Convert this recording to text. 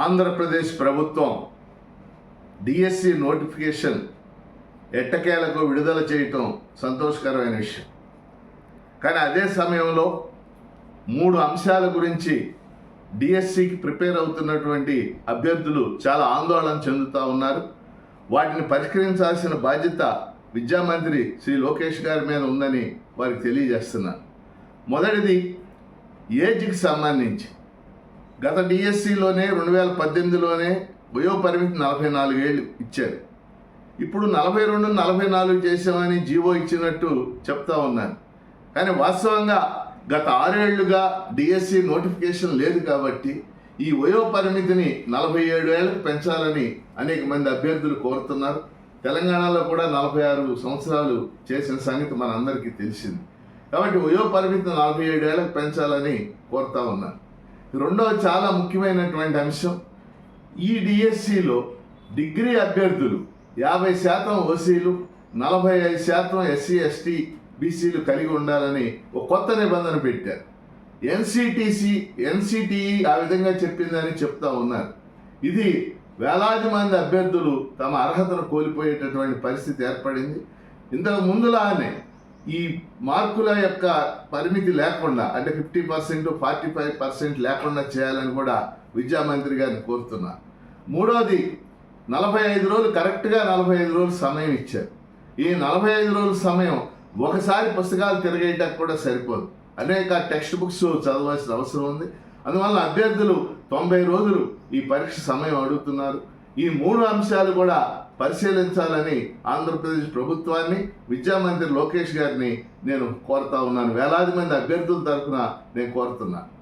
ఆంధ్రప్రదేశ్ ప్రభుత్వం DSC notification ఎట్టకేలకు విడుదల చేయటం సంతోషకరమైన విషయం. కానీ అదే సమయంలో మూడు అంశాల గురించి డిఎస్సికి ప్రిపేర్ అవుతున్నటువంటి అభ్యర్థులు చాలా ఆందోళన చెందుతూ ఉన్నారు. వాటిని పరిష్కరించాల్సిన బాధ్యత విద్యామంత్రి శ్రీ లోకేష్ గారి మీద ఉందని వారికి తెలియజేస్తున్నారు మొదటిది ఏజ్కి సంబంధించి. గత డిఎస్సిలోనే రెండు వేల పద్దెనిమిదిలోనే వయో పరిమితి నలభై నాలుగు ఏళ్ళు ఇచ్చారు. ఇప్పుడు నలభై రెండు నలభై నాలుగు చేసామని జీవో ఇచ్చినట్టు చెప్తా ఉన్నాను. కానీ వాస్తవంగా గత ఆరేళ్ళుగా డిఎస్సి నోటిఫికేషన్ లేదు కాబట్టి ఈ వయో పరిమితిని నలభై ఏడు ఏళ్ళకు పెంచాలని అనేక మంది అభ్యర్థులు కోరుతున్నారు. తెలంగాణలో కూడా నలభై ఆరు సంవత్సరాలు చేసిన సంగతి మనందరికీ తెలిసింది. కాబట్టి వయో పరిమితి నలభై ఏడు ఏళ్ళకు పెంచాలని కోరుతా ఉన్నారు రెండవ చాలా ముఖ్యమైనటువంటి అంశం ఈ డిఎస్సిలో డిగ్రీ అభ్యర్థులు యాభై శాతం ఓసీలు నలభై ఐదు శాతం ఎస్సీ ఎస్టీ బీసీలు కలిగి ఉండాలని ఒక కొత్త నిబంధన పెట్టారు. ఎన్సిటిసి ఎన్సిటిఈ ఆ విధంగా చెప్పిందని చెప్తా ఉన్నారు. ఇది వేలాది మంది అభ్యర్థులు తమ అర్హతను కోల్పోయేటటువంటి పరిస్థితి ఏర్పడింది. ఇంతకు ముందులానే ఈ మార్కుల యొక్క పరిమితి లేకుండా అంటే fifty percent forty five percent లేకుండా చేయాలని కూడా విద్యామంత్రి గారిని కోరుతున్నా. మూడవది నలభై ఐదు రోజులు కరెక్ట్గా నలభై ఐదు రోజులు సమయం ఇచ్చారు. ఈ నలభై ఐదు రోజుల సమయం ఒకసారి పుస్తకాలు తిరగేయటానికి కూడా సరిపోదు. అనేక టెక్స్ట్ బుక్స్ చదవాల్సిన అవసరం ఉంది. అందువల్ల అభ్యర్థులు తొంభై రోజులు ఈ పరీక్ష సమయం అడుగుతున్నారు. ఈ మూడు అంశాలు కూడా పరిశీలించాలని ఆంధ్రప్రదేశ్ ప్రభుత్వాన్ని విద్యామంత్రి లోకేష్ గారిని నేను కోరుతా ఉన్నాను. వేలాది మంది అభ్యర్థుల తరఫున నేను కోరుతున్నాను